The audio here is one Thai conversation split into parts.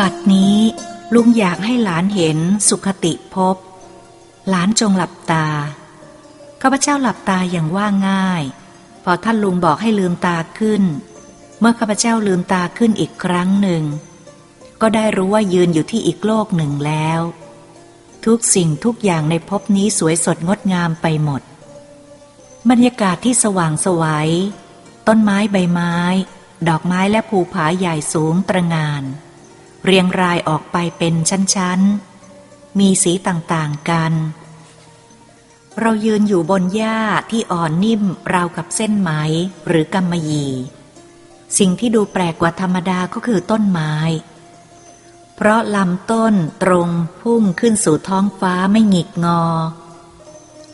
บัดนี้ลุงอยากให้หลานเห็นสุขติภพหลานจงหลับตา ข้าพเจ้าหลับตาอย่างว่าง่าย พอท่านลุงบอกให้ลืมตาขึ้น เมื่อข้าพเจ้าลืมตาขึ้นอีกครั้งหนึ่ง ก็ได้รู้ว่ายืนอยู่ที่อีกโลกหนึ่งแล้ว ทุกสิ่งทุกอย่างในภพนี้สวยสดงดงามไปหมด บรรยากาศที่สว่างสวัย ต้นไม้ใบไม้ ดอกไม้และภูผาใหญ่สูงตระงาน เรียงรายออกไปเป็นชั้นๆ มีสีต่างๆกัน เรายืนอยู่บนหญ้าที่อ่อนนิ่มราวกับเส้นไหมหรือกำมะหยี่ สิ่งที่ดูแปลกกว่าธรรมดาก็คือต้นไม้ เพราะลำต้นตรงพุ่งขึ้นสู่ท้องฟ้าไม่หงิกงอ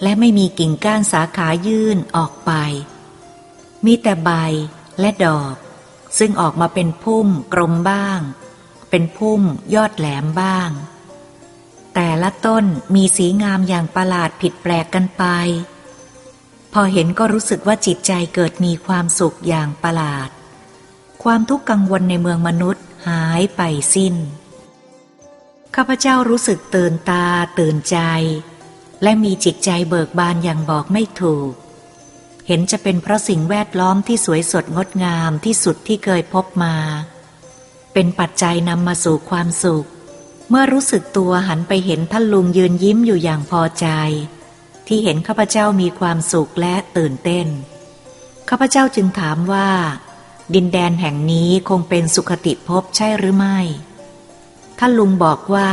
และไม่มีกิ่งก้านสาขายื่นออกไป มีแต่ใบและดอก ซึ่งออกมาเป็นพุ่มกลมบ้าง เป็นพุ่มยอดแหลมบ้าง แต่ละต้นมีสีงามอย่างประหลาดผิดแปลกกันไป พอเห็นก็รู้สึกว่าจิตใจเกิดมีความสุขอย่างประหลาด ความทุกข์กังวลในเมืองมนุษย์หายไปสิ้น ข้าพเจ้ารู้สึกตื่นตาตื่นใจ และมีจิตใจเบิกบานอย่างบอกไม่ถูก เห็นจะเป็นเพราะสิ่งแวดล้อมที่สวยสดงดงามที่สุดที่เคยพบมา เป็นปัจจัยนำมาสู่ความสุข เมื่อรู้สึกตัวหันไปเห็นท่านลุงยืนยิ้มอยู่อย่างพอใจ ที่เห็นข้าพเจ้ามีความสุขและตื่นเต้น ข้าพเจ้าจึงถามว่า ดินแดนแห่งนี้คงเป็นสุขติภพใช่หรือไม่ ท่านลุงบอกว่า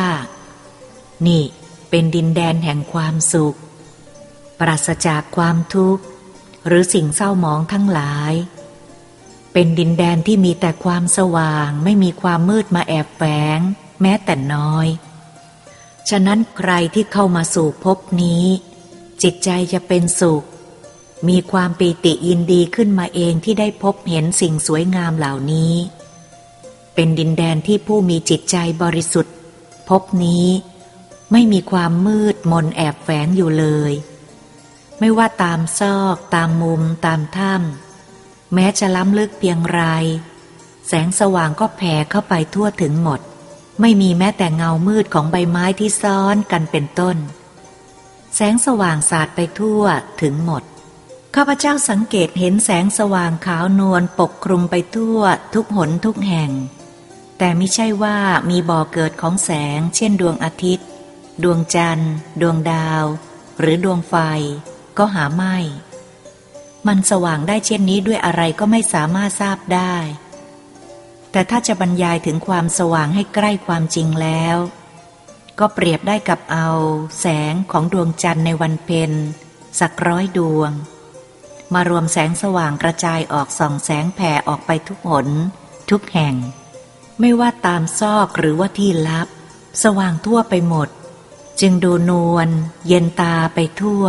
นี่เป็นดินแดนแห่งความสุข ปราศจากความทุกข์ หรือสิ่งเศร้าหมองทั้งหลาย เป็นดินแดนที่มีแต่ความสว่าง ไม่มีความมืดมาแอบแฝง แม้แต่น้อย ฉะนั้นใครที่เข้ามาสู่ภพนี้ จิตใจจะเป็นสุข มีความปีติยินดีขึ้นมาเองที่ได้พบเห็นสิ่งสวยงามเหล่านี้ เป็นดินแดนที่ผู้มีจิตใจบริสุทธิ์ พบนี้ไม่มีความมืดมนแอบแฝงอยู่เลย ไม่ว่าตามซอก ตามมุม ตามถ้ำ แม้จะล้ำลึกเพียงไร แสงสว่างก็แผ่เข้าไปทั่วถึงหมด ไม่มีแม้แต่เงามืดของใบไม้ที่ซ้อนกันเป็นต้น แสงสว่างสาดไปทั่วถึงหมด ข้าพเจ้าสังเกตเห็นแสงสว่างขาวนวลปกคลุมไปทั่วทุกหนทุกแห่ง แต่ไม่ใช่ว่ามีบ่อเกิดของแสง เช่นดวงอาทิตย์ ดวงจันทร์ ดวงดาว หรือดวงไฟ ก็หาไม่ มันสว่างได้เช่นนี้ด้วยอะไรก็ไม่สามารถทราบได้ แต่ถ้าจะบรรยายถึงความสว่างให้ใกล้ความจริงแล้ว ก็เปรียบได้กับเอา แสงของดวงจันทร์ในวันเพ็ญสักร้อยดวง มารวมแสงสว่างกระจายออกส่องแสงแผ่ออกไปทุกหน ทุกแห่ง ไม่ว่าตามซอกหรือว่าที่ลับ สว่างทั่วไปหมด จึงดูนวลเย็นตาไปทั่ว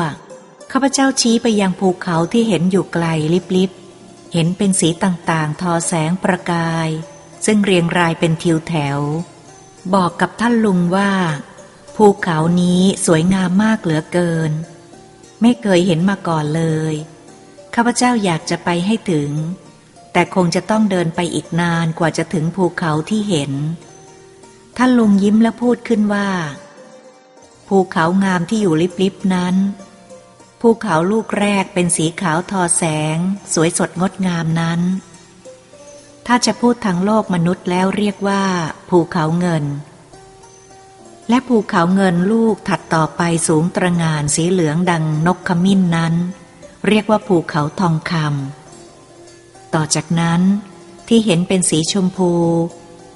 ข้าพเจ้าชี้ไปยังภูเขาที่เห็นอยู่ไกลลิบๆเห็นเป็นสีต่างๆ ทอแสงประกาย ซึ่งเรียงรายเป็นทิวแถว บอกกับท่านลุงว่า ภูเขานี้สวยงามมากเหลือเกิน ไม่เคยเห็นมาก่อนเลย ข้าพเจ้าอยากจะไปให้ถึง แต่คงจะต้องเดินไปอีกนานกว่าจะถึงภูเขาที่เห็น ท่านลุงยิ้มและพูดขึ้นว่า ภูเขางามที่อยู่ลิบๆนั้น ภูเขาลูกแรกเป็นสีขาวทอแสง สวยสดงดงามนั้น ถ้าจะพูดทางโลกมนุษย์แล้วเรียกว่า ภูเขาเงิน และภูเขาเงินลูกถัดต่อไปสูงตระงานสีเหลืองดังนกขมิ้นนั้น เรียกว่าภูเขาทองคำต่อจากนั้นที่เห็นเป็นสีชมพู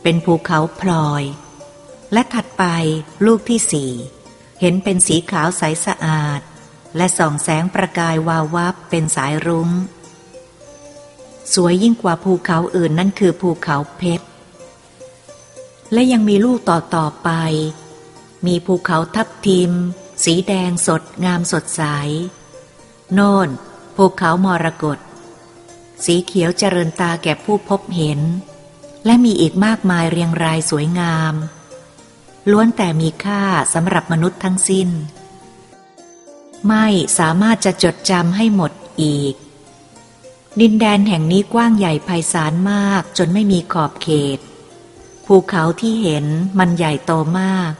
เป็นภูเขาพลอย และถัดไปลูกที่สี่เห็นเป็นสีขาวใสสะอาด และส่องแสงประกายวาววับเป็นสายรุง้ง สวยยิ่งกว่าภูเขาอื่นนั่นคือภูเขาเพชร และยังมีลูกต่อต่อไป มีภูเขาทับทิม สีแดงสดงามสดใส โน่น ภูเขามรกตสีเขียวเจริญตาแก่ผู้พบเห็น และมีอีกมากมายเรียงรายสวยงาม ล้วนแต่มีค่าสำหรับมนุษย์ทั้งสิ้น ไม่สามารถจะจดจำให้หมดอีก ดินแดนแห่งนี้กว้างใหญ่ไพศาลมากจนไม่มีขอบเขต ภูเขาที่เห็นมันใหญ่โตมาก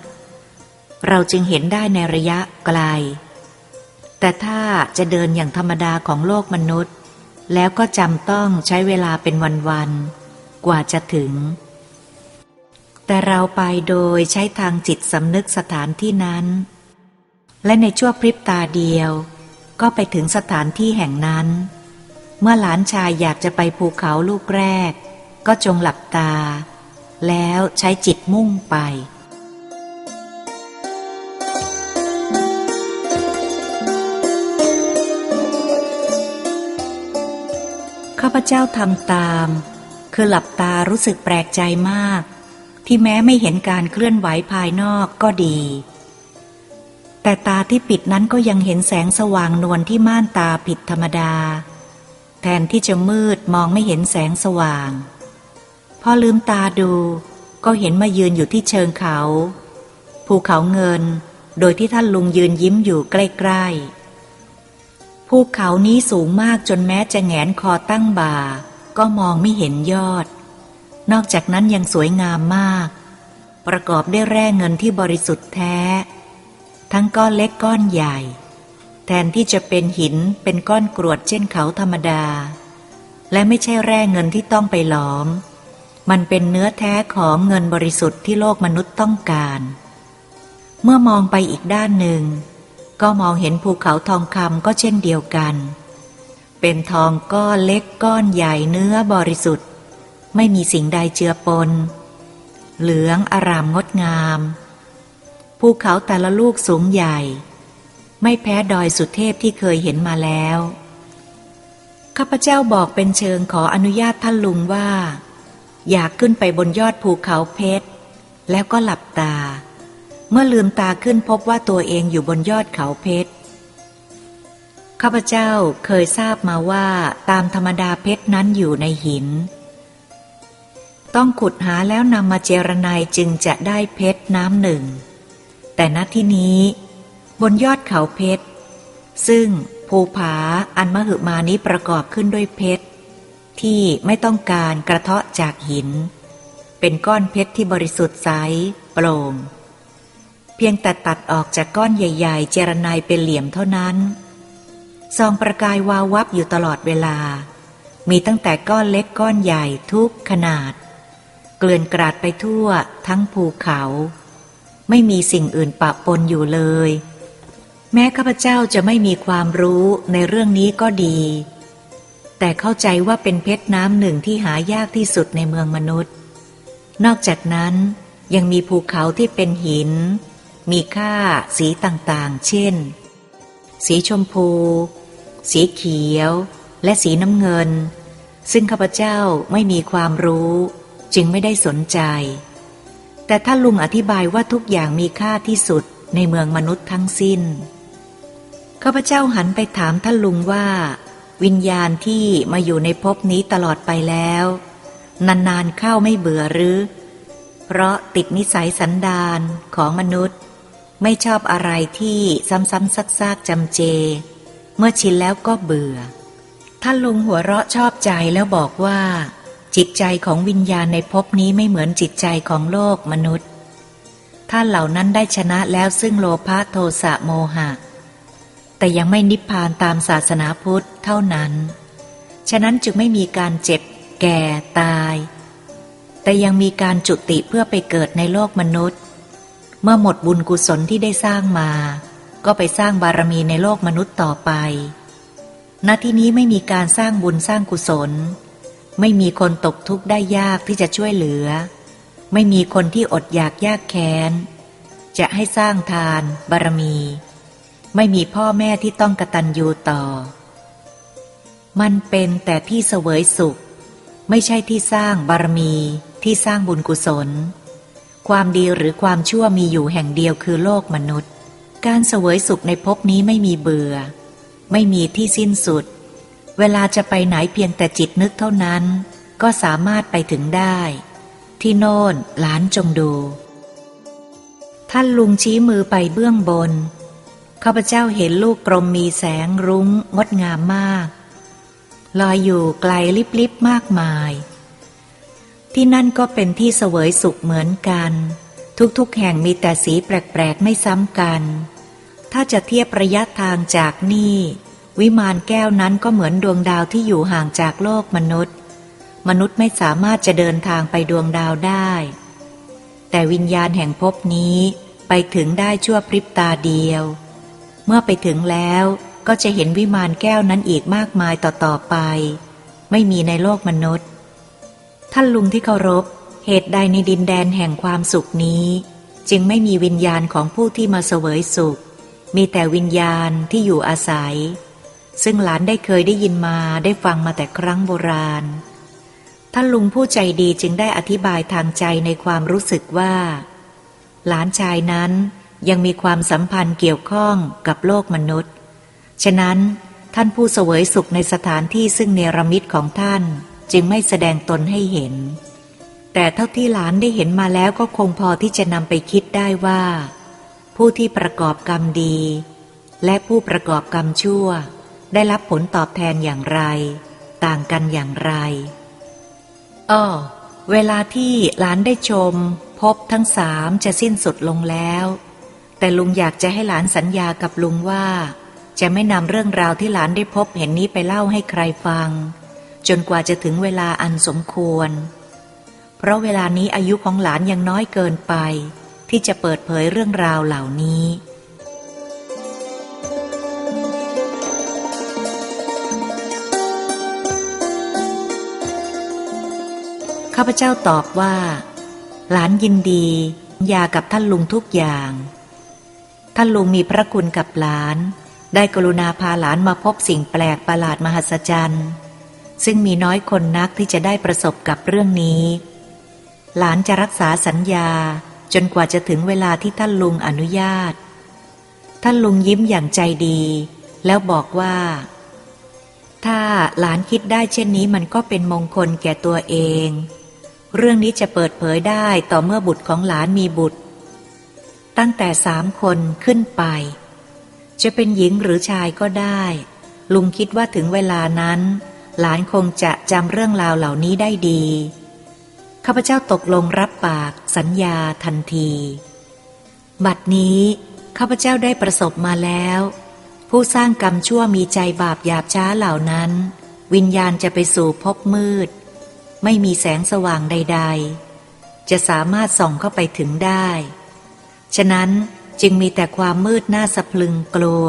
เราจึงเห็นได้ในระยะไกล แต่ถ้าจะเดินอย่างธรรมดาของโลกมนุษย์ แล้วก็จำต้องใช้เวลาเป็นวันๆ กว่าจะถึง แต่เราไปโดยใช้ทางจิตสำนึกสถานที่นั้น และในชั่วพริบตาเดียว ก็ไปถึงสถานที่แห่งนั้น เมื่อหลานชายอยากจะไปภูเขาลูกแรก ก็จงหลับตา แล้วใช้จิตมุ่งไปข้าพเจ้าทำตาม คือหลับตารู้สึกแปลกใจมาก ที่แม้ไม่เห็นการเคลื่อนไหวภายนอกก็ดี แต่ตาที่ปิดนั้นก็ยังเห็นแสงสว่างนวลที่ม่านตาผิดธรรมดา แทนที่จะมืดมองไม่เห็นแสงสว่าง พอลืมตาดูก็เห็นมายืนอยู่ที่เชิงเขา ภูเขาเงิน โดยที่ท่านลุงยืนยิ้มอยู่ใกล้ๆ ภูเขานี้สูงมากจนแม้จะแงนคอตั้งบ่า ก็มองไม่เห็นยอด นอกจากนั้นยังสวยงามมาก ประกอบด้วยแร่เงินที่บริสุทธิ์แท้ ทั้งก้อนเล็กก้อนใหญ่ แทนที่จะเป็นหินเป็นก้อนกรวดเช่นเขาธรรมดา และไม่ใช่แร่เงินที่ต้องไปหลอม มันเป็นเนื้อแท้ของเงินบริสุทธิ์ที่โลกมนุษย์ต้องการ เมื่อมองไปอีกด้านหนึ่ง ก็มองเห็นภูเขาทองคำก็เช่นเดียวกัน เป็นทองก้อนเล็กก้อนใหญ่เนื้อบริสุทธิ์ ไม่มีสิ่งใดเจือปน เหลืองอารามงดงาม ภูเขาแต่ละลูกสูงใหญ่ ไม่แพ้ดอยสุเทพที่เคยเห็นมาแล้ว ข้าพเจ้าบอกเป็นเชิงขออนุญาตท่านลุงว่า อยากขึ้นไปบนยอดภูเขาเพชร แล้วก็หลับตา เมื่อลืมตาขึ้นพบว่าตัวเองอยู่บนยอดเขาเพชรข้าพเจ้าเคยทราบมาว่าตามธรรมดาเพชรนั้นอยู่ในหิน ต้องขุดหาแล้วนำมาเจรไนจึงจะได้เพชรน้ำหนึ่ง แต่ณที่นี้ บนยอดเขาเพชร ซึ่งภูผาอันมหึมานี้ประกอบขึ้นด้วยเพชร ที่ไม่ต้องการกระเทาะจากหิน เป็นก้อนเพชรที่บริสุทธิ์ใสโปร่ง เพียงแต่ตัดออกจากก้อนใหญ่ ๆ เจรไนายเป็นเหลี่ยมเท่านั้นซองประกายวาววับอยู่ตลอดเวลา มีตั้งแต่ก้อนเล็กก้อนใหญ่ทุกขนาด เกลื่อนกราดไปทั่วทั้งภูเขา ไม่มีสิ่งอื่นปะปนอยู่เลย แม้ข้าพเจ้าจะไม่มีความรู้ในเรื่องนี้ก็ดี แต่เข้าใจว่าเป็นเพชรน้ำหนึ่งที่หายากที่สุดในเมืองมนุษย์ นอกจากนั้นยังมีภูเขาที่เป็นหิน มีค่าสีต่างๆ เช่น สีชมพู สีเขียว และสีน้ำเงิน ซึ่งข้าพเจ้าไม่มีความรู้ จึงไม่ได้สนใจ แต่ถ้าลุงอธิบายว่าทุกอย่างมีค่าที่สุดในเมืองมนุษย์ทั้งสิ้น ข้าพเจ้าหันไปถามท่านลุงว่า วิญญาณที่มาอยู่ในภพนี้ตลอดไปแล้ว นานๆเข้าไม่เบื่อหรือ เพราะติดนิสัยสันดานของมนุษย์ ไม่ชอบอะไรที่ซ้ำๆซักๆจำเจ เมื่อชินแล้วก็เบื่อ ท่านลุงหัวเราะชอบใจแล้วบอกว่า จิตใจของวิญญาณในภพนี้ไม่เหมือนจิตใจของโลกมนุษย์ ท่านเหล่านั้นได้ชนะแล้วซึ่งโลภะโทสะโมหะ แต่ยังไม่นิพพานตามศาสนาพุทธเท่านั้น ฉะนั้นจึงไม่มีการเจ็บ แก่ตาย แต่ยังมีการจุติเพื่อไปเกิดในโลกมนุษย์ เมื่อหมดบุญกุศลที่ได้สร้างมา ก็ไปสร้างบารมีในโลกมนุษย์ต่อไปณที่นี้ไม่มีการสร้างบุญสร้างกุศล ไม่มีคนตกทุกข์ได้ยากที่จะช่วยเหลือ ไม่มีคนที่อดอยากยากแค้น จะให้สร้างทาน บารมี ไม่มีพ่อแม่ที่ต้องกระตันยูต่อ มันเป็นแต่ที่เสวยสุข ไม่ใช่ที่สร้างบารมีที่สร้างบุญกุศล ความดีหรือความชั่วมีอยู่แห่งเดียวคือโลกมนุษย์ การเสวยสุขในภพนี้ไม่มีเบื่อ ไม่มีที่สิ้นสุด เวลาจะไปไหนเพียงแต่จิตนึกเท่านั้น ก็สามารถไปถึงได้ ที่โน่นหลานจงดู ท่านลุงชี้มือไปเบื้องบนข้าพเจ้าเห็นลูกกลมมีแสงรุ้งงดงามมาก ลอยอยู่ไกลลิบๆมากมาย ที่นั่นก็เป็นที่เสวยสุขเหมือนกัน ทุกๆแห่งมีแต่สีแปลกๆไม่ซ้ำกัน ถ้าจะเทียบระยะทางจากนี่ วิมานแก้วนั้นก็เหมือนดวงดาวที่อยู่ห่างจากโลกมนุษย์ มนุษย์ไม่สามารถจะเดินทางไปดวงดาวได้ แต่วิญญาณแห่งภพนี้ไปถึงได้ชั่วพริบตาเดียว เมื่อไปถึงแล้วก็จะเห็นวิมานแก้วนั้นอีกมากมายต่อๆไป ไม่มีในโลกมนุษย์ ท่านลุงที่เคารพ เหตุใดในดินแดนแห่งความสุขนี้ จึงไม่มีวิญญาณของผู้ที่มาเสวยสุข มีแต่วิญญาณที่อยู่อาศัย ซึ่งหลานได้เคยได้ยินมาได้ฟังมาแต่ครั้งโบราณ ท่านลุงผู้ใจดีจึงได้อธิบายทางใจในความรู้สึกว่า หลานชายนั้นยังมีความสัมพันธ์เกี่ยวข้องกับโลกมนุษย์ ฉะนั้นท่านผู้เสวยสุขในสถานที่ซึ่งเนรมิตของท่านจึงไม่แสดงตนให้เห็น แต่เท่าที่หลานได้เห็นมาแล้วก็คงพอที่จะนำไปคิดได้ว่า ผู้ที่ประกอบกรรมดี และผู้ประกอบกรรมชั่ว ได้รับผลตอบแทนอย่างไร ต่างกันอย่างไรอ้อเวลาที่หลานได้ชม พบทั้งสามจะสิ้นสุดลงแล้ว แต่ลุงอยากจะให้หลานสัญญากับลุงว่า จะไม่นำเรื่องราวที่หลานได้พบเห็นนี้ไปเล่าให้ใครฟัง จนกว่าจะถึงเวลาอันสมควร เพราะเวลานี้อายุของหลานยังน้อยเกินไป ที่จะเปิดเผยเรื่องราวเหล่านี้ ข้าพเจ้าตอบว่า หลานยินดียากับท่านลุงทุกอย่าง ท่านลุงมีพระคุณกับหลาน ได้กรุณาพาหลานมาพบสิ่งแปลกประหลาดมหัศจรรย์ ซึ่งมีน้อยคนนักที่จะได้ประสบกับเรื่องนี้ หลานจะรักษาสัญญาจนกว่าจะถึงเวลาที่ท่านลุงอนุญาต ท่านลุงยิ้มอย่างใจดี แล้วบอกว่า ถ้าหลานคิดได้เช่นนี้มันก็เป็นมงคลแก่ตัวเอง เรื่องนี้จะเปิดเผยได้ต่อเมื่อบุตรของหลานมีบุตร ตั้งแต่สามคนขึ้นไป จะเป็นหญิงหรือชายก็ได้ ลุงคิดว่าถึงเวลานั้น หลานคงจะจำเรื่องราวเหล่านี้ได้ดีข้าพเจ้าตกลงรับปากสัญญาทันที บัดนี้ ข้าพเจ้าได้ประสบมาแล้ว ผู้สร้างกรรมชั่วมีใจบาปหยาบช้าเหล่านั้น วิญญาณจะไปสู่ภพมืด ไม่มีแสงสว่างใด ๆ จะสามารถส่องเข้าไปถึงได้ ฉะนั้นจึงมีแต่ความมืดน่าสะพรึงกลัว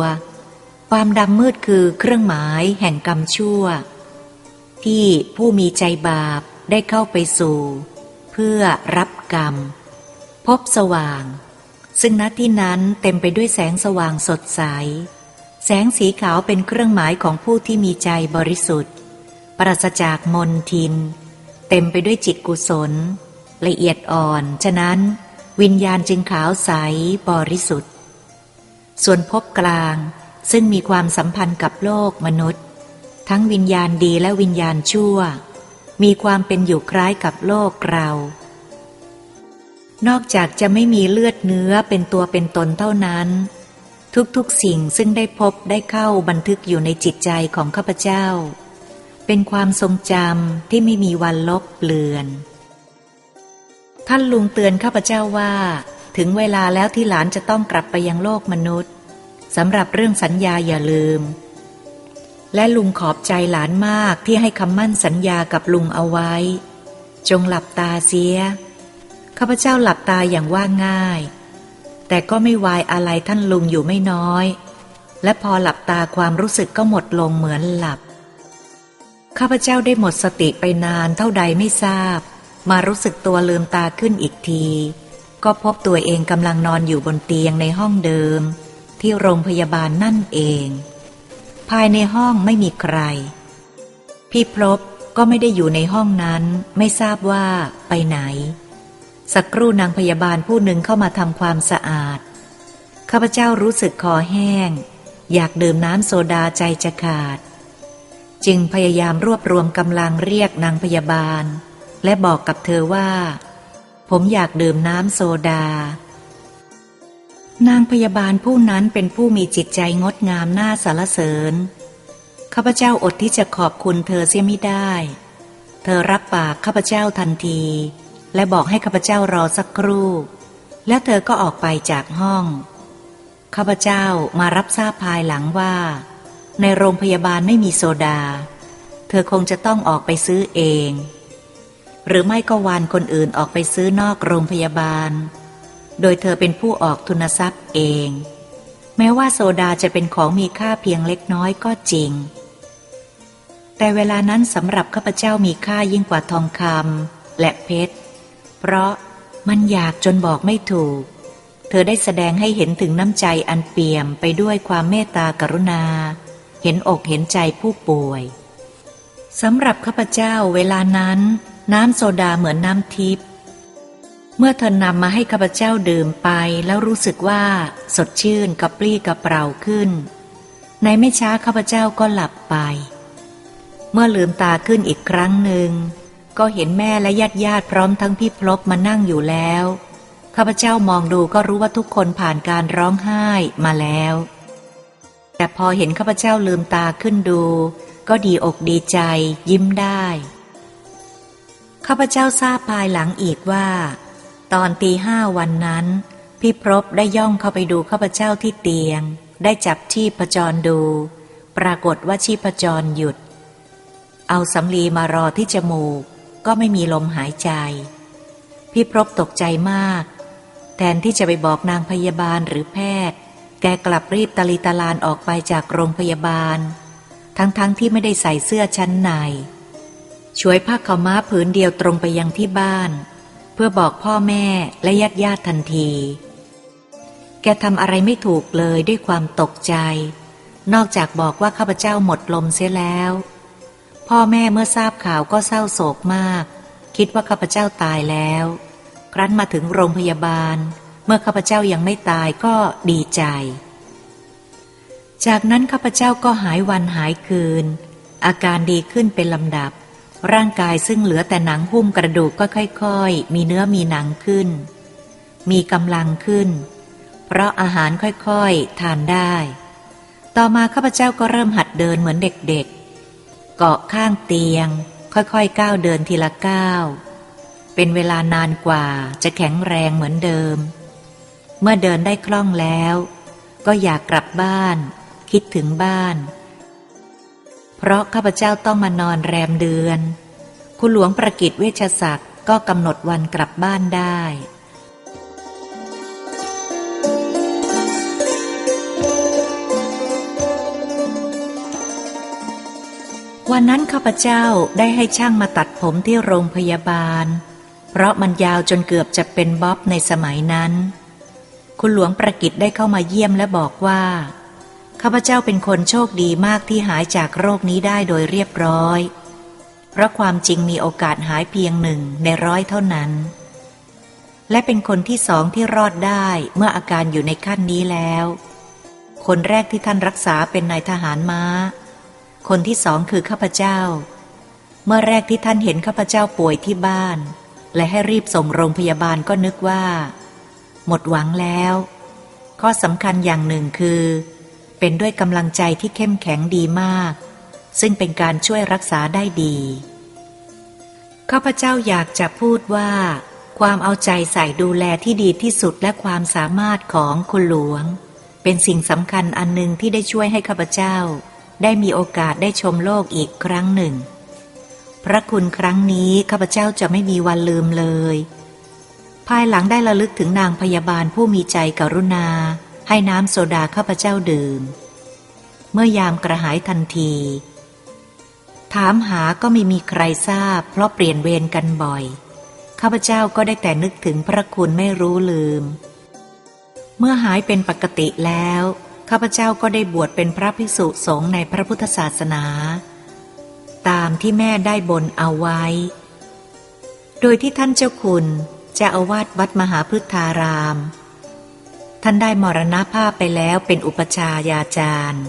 ความดำมืดคือเครื่องหมายแห่งกรรมชั่ว ที่ผู้มีใจบาปได้เข้าไปสู่ เพื่อรับกรรม พบสว่าง ซึ่งณที่นั้นเต็มไปด้วยแสงสว่างสดใส แสงสีขาวเป็นเครื่องหมายของผู้ที่มีใจบริสุทธิ์ ปราศจากมนทิน เต็มไปด้วยจิตกุศล ละเอียดอ่อน ฉะนั้น วิญญาณจึงขาวใสบริสุทธิ์ ส่วนภพกลางซึ่งมีความสัมพันธ์กับโลกมนุษย์ ทั้งวิญญาณดีและวิญญาณชั่ว มีความเป็นอยู่คล้ายกับโลกเรา นอกจากจะไม่มีเลือดเนื้อเป็นตัวเป็นตนเท่านั้น ทุกๆสิ่งซึ่งได้พบได้เข้าบันทึกอยู่ในจิตใจของข้าพเจ้า เป็นความทรงจำที่ไม่มีวันลบเลือน ท่านลุงเตือนข้าพเจ้าว่า ถึงเวลาแล้วที่หลานจะต้องกลับไปยังโลกมนุษย์สำหรับเรื่องสัญญาอย่าลืม และลุงขอบใจหลานมากที่ให้คำมั่นสัญญากับลุงเอาไว้ จงหลับตาเสีย ข้าพเจ้าหลับตาอย่างว่าง่าย แต่ก็ไม่วายอะไรท่านลุงอยู่ไม่น้อย และพอหลับตาความรู้สึกก็หมดลงเหมือนหลับ ข้าพเจ้าได้หมดสติไปนานเท่าใดไม่ทราบ มารู้สึกตัวลืมตาขึ้นอีกที ก็พบตัวเองกำลังนอนอยู่บนเตียงในห้องเดิม ที่โรงพยาบาลนั่นเอง ภายในห้องไม่มีใคร พี่พลบก็ไม่ได้อยู่ในห้องนั้นไม่ทราบว่าไปไหน สักครู่นางพยาบาลผู้หนึ่งเข้ามาทำความสะอาด ข้าพเจ้ารู้สึกคอแห้ง อยากดื่มน้ำโซดาใจจะขาด จึงพยายามรวบรวมกำลังเรียกนางพยาบาล และบอกกับเธอว่า ผมอยากดื่มน้ำโซดา นางพยาบาลผู้นั้นเป็นผู้มีจิตใจงดงามน่าสรรเสริญข้าพเจ้าอดที่จะขอบคุณเธอเสียไม่ได้ เธอรับปากข้าพเจ้าทันที และบอกให้ข้าพเจ้ารอสักครู่ แล้วเธอก็ออกไปจากห้องข้าพเจ้ามารับทราบภายหลังว่า ในโรงพยาบาลไม่มีโซดา เธอคงจะต้องออกไปซื้อเอง หรือไม่ก็วานคนอื่นออกไปซื้อนอกโรงพยาบาล โดยเธอเป็นผู้ออกทุนทรัพย์เอง แม้ว่าโซดาจะเป็นของมีค่าเพียงเล็กน้อยก็จริง แต่เวลานั้นสำหรับข้าพเจ้ามีค่ายิ่งกว่าทองคำและเพชร เพราะมันอยากจนบอกไม่ถูก เธอได้แสดงให้เห็นถึงน้ำใจอันเปี่ยมไปด้วยความเมตตากรุณา เห็นอกเห็นใจผู้ป่วยสำหรับข้าพเจ้าเวลานั้น น้ำโซดาเหมือนน้ำทิพย์เมื่อเธอนำมาให้ข้าพเจ้าดื่มไปแล้วรู้สึกว่า สดชื่นกระปรี้กระเปร่าขึ้น ในไม่ช้าข้าพเจ้าก็หลับไป เมื่อลืมตาขึ้นอีกครั้งหนึ่ง ก็เห็นแม่และญาติญาติพร้อมทั้งพี่พลบมานั่งอยู่แล้วข้าพเจ้ามองดูก็รู้ว่าทุกคนผ่านการร้องไห้มาแล้ว แต่พอเห็นข้าพเจ้าลืมตาขึ้นดู ก็ดีอกดีใจ ยิ้มได้ ข้าพเจ้าทราบภายหลังอีกว่า ตอนตีห้าวันนั้น พี่พรบได้ย่องเข้าไปดูข้าพเจ้าที่เตียง ได้จับชีพจรดู ปรากฏว่าชีพจรหยุด เอาสำลีมารอที่จมูก ก็ไม่มีลมหายใจ พี่พรบตกใจมาก แทนที่จะไปบอกนางพยาบาลหรือแพทย์ แกกลับรีบตะลีตะลานออกไปจากโรงพยาบาล ทั้งๆทที่ไม่ได้ใส่เสื้อชั้นในช่วยผ้าขาวม้าผืนเดียวตรงไปยังที่บ้าน เพื่อบอกพ่อแม่และญาติญาติทันที แกทำอะไรไม่ถูกเลยด้วยความตกใจ นอกจากบอกว่าข้าพเจ้าหมดลมเสียแล้ว พ่อแม่เมื่อทราบข่าวก็เศร้าโศกมาก คิดว่าข้าพเจ้าตายแล้ว ครั้นมาถึงโรงพยาบาล เมื่อข้าพเจ้ายังไม่ตายก็ดีใจ จากนั้นข้าพเจ้าก็หายวันหายคืน อาการดีขึ้นเป็นลำดับ ร่างกายซึ่งเหลือแต่หนังหุ้มกระดูกก็ค่อยๆ มีเนื้อมีหนังขึ้น มีกำลังขึ้น เพราะอาหารค่อยๆ ทานได้ ต่อมาข้าพเจ้าก็เริ่มหัดเดินเหมือนเด็กๆ เกาะข้างเตียง ค่อยๆ ก้าวเดินทีละก้าวเป็นเวลานานกว่าจะแข็งแรงเหมือนเดิม เมื่อเดินได้คล่องแล้ว ก็อยากกลับบ้าน คิดถึงบ้าน เพราะข้าพเจ้าต้องมานอนแรมเดือน คุณหลวงประกิตเวชศักดิ์ก็กำหนดวันกลับบ้านได้วันนั้นข้าพเจ้าได้ให้ช่างมาตัดผมที่โรงพยาบาล เพราะมันยาวจนเกือบจะเป็นบ๊อบในสมัยนั้น คุณหลวงประกิตได้เข้ามาเยี่ยมและบอกว่าข้าพเจ้าเป็นคนโชคดีมากที่หายจากโรคนี้ได้โดยเรียบร้อย เพราะความจริงมีโอกาสหายเพียงหนึ่งในร้อยเท่านั้น และเป็นคนที่สองที่รอดได้เมื่ออาการอยู่ในขั้นนี้แล้ว คนแรกที่ท่านรักษาเป็นนายทหารม้า คนที่สองคือข้าพเจ้า เมื่อแรกที่ท่านเห็นข้าพเจ้าป่วยที่บ้าน และให้รีบส่งโรงพยาบาลก็นึกว่า หมดหวังแล้ว ข้อสำคัญอย่างหนึ่งคือ เป็นด้วยกำลังใจที่เข้มแข็งดีมาก ซึ่งเป็นการช่วยรักษาได้ดีข้าพเจ้าอยากจะพูดว่า ความเอาใจใส่ดูแลที่ดีที่สุดและความสามารถของคุณหลวง เป็นสิ่งสำคัญอันหนึ่งที่ได้ช่วยให้ข้าพเจ้า ได้มีโอกาสได้ชมโลกอีกครั้งหนึ่ง พระคุณครั้งนี้ข้าพเจ้าจะไม่มีวันลืมเลย ภายหลังได้ระลึกถึงนางพยาบาลผู้มีใจกรุณา ให้น้ำโซดาข้าพเจ้าดื่ม เมื่อยามกระหายทันที ถามหาก็ไม่มีใครทราบ เพราะเปลี่ยนเวรกันบ่อย ข้าพเจ้าก็ได้แต่นึกถึงพระคุณไม่รู้ลืม เมื่อหายเป็นปกติแล้ว ข้าพเจ้าก็ได้บวชเป็นพระภิกษุสงฆ์ในพระพุทธศาสนา ตามที่แม่ได้บนเอาไว้ โดยที่ท่านเจ้าคุณ จะอาวาสวัดมหาพฤทธาราม ท่านได้มรณภาพไปแล้วเป็นอุปชายาจารย์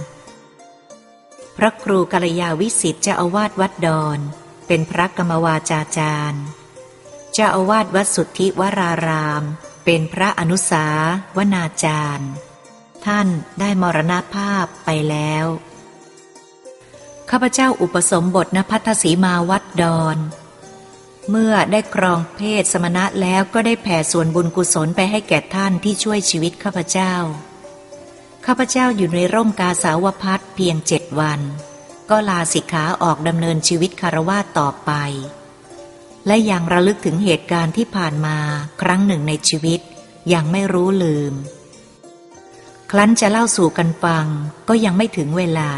พระครูกัลยาวิสิทธิ์เจ้าอาวาสวัดดอน เป็นพระกรรมวาจาจารย์ เจ้าอาวาสวัดสุทธิวราราม เป็นพระอนุสาวนาจารย์ ท่านได้มรณภาพไปแล้ว ข้าพเจ้าอุปสมบทณพัทธสีมาวัดดอน เมื่อได้ครองเพศสมณะแล้วก็ได้แผ่ส่วนบุญกุศลไปให้แก่ท่านที่ช่วยชีวิตข้าพเจ้า ข้าพเจ้าอยู่ในร่มกาสาวพัดเพียงเจ็ดวัน ก็ลาสิกขาออกดำเนินชีวิตคารวะต่อไป และยังระลึกถึงเหตุการณ์ที่ผ่านมาครั้งหนึ่งในชีวิตยังไม่รู้ลืม ครั้นจะเล่าสู่กันฟังก็ยังไม่ถึงเวลา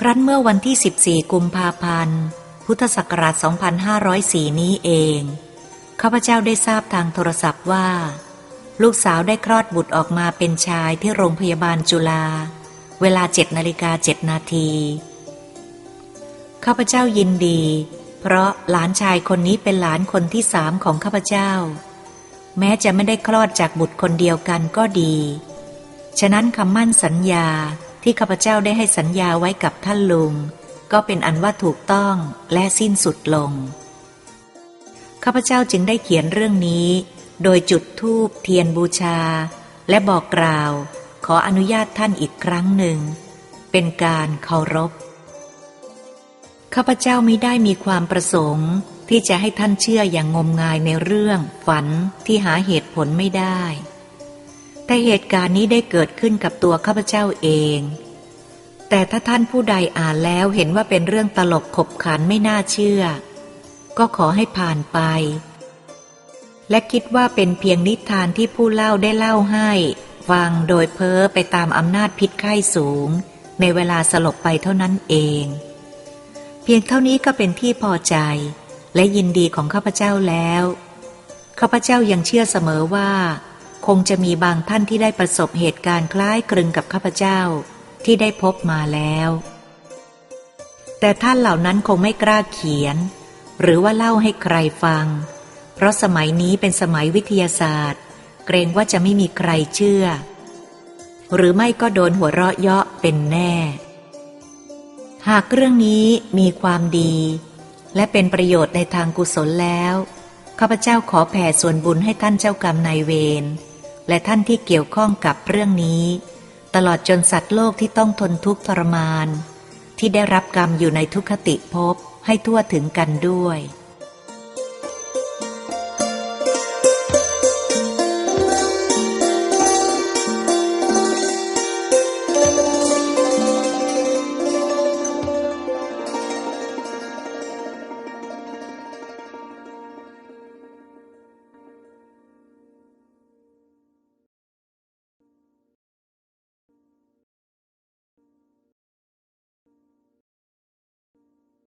ครั้นเมื่อวันที่ 14 กุมภาพันธ์ พุทธศักราช 2504 นี้เอง ข้าพเจ้าได้ทราบทางโทรศัพท์ว่า ลูกสาวได้คลอดบุตรออกมาเป็นชายที่โรงพยาบาลจุฬา เวลาเจ็ดนาฬิกาเจ็ดนาที ข้าพเจ้ายินดี เพราะหลานชายคนนี้เป็นหลานคนที่สามของข้าพเจ้า แม้จะไม่ได้คลอดจากบุตรคนเดียวกันก็ดี ฉะนั้นคำมั่นสัญญาที่ข้าพเจ้าได้ให้สัญญาไว้กับท่านลุง ก็เป็นอันว่าถูกต้องและสิ้นสุดลง ข้าพเจ้าจึงได้เขียนเรื่องนี้ โดยจุดธูปเทียนบูชา และบอกกล่าว ขออนุญาตท่านอีกครั้งหนึ่ง เป็นการเคารพ ข้าพเจ้าไมิได้มีความประสงค์ ที่จะให้ท่านเชื่ออย่างงมงายในเรื่องฝันที่หาเหตุผลไม่ได้ แต่เหตุการณ์นี้ได้เกิดขึ้นกับตัวข้าพเจ้าเอง แต่ถ้าท่านผู้ใดอ่านแล้วเห็นว่าเป็นเรื่องตลกขบขันไม่น่าเชื่อ ก็ขอให้ผ่านไป และคิดว่าเป็นเพียงนิทานที่ผู้เล่าได้เล่าให้ฟังโดยเพ้อไปตามอำนาจพิษไข้สูง ในเวลาสลบไปเท่านั้นเอง เพียงเท่านี้ก็เป็นที่พอใจ และยินดีของข้าพเจ้าแล้วข้าพเจ้ายังเชื่อเสมอว่า คงจะมีบางท่านที่ได้ประสบเหตุการณ์คล้ายคลึงกับข้าพเจ้า ที่ได้พบมาแล้ว แต่ท่านเหล่านั้นคงไม่กล้าเขียน หรือว่าเล่าให้ใครฟัง เพราะสมัยนี้เป็นสมัยวิทยาศาสตร์ เกรงว่าจะไม่มีใครเชื่อ หรือไม่ก็โดนหัวเราะเยาะเป็นแน่ หากเรื่องนี้มีความดี และเป็นประโยชน์ในทางกุศลแล้วข้าพเจ้าขอแผ่ส่วนบุญให้ท่านเจ้ากรรมนายเวรและท่านที่เกี่ยวข้องกับเรื่องนี้ ตลอดจนสัตว์โลกที่ต้องทนทุกข์ทรมาน ที่ได้รับกรรมอยู่ในทุกขติภพให้ทั่วถึงกันด้วย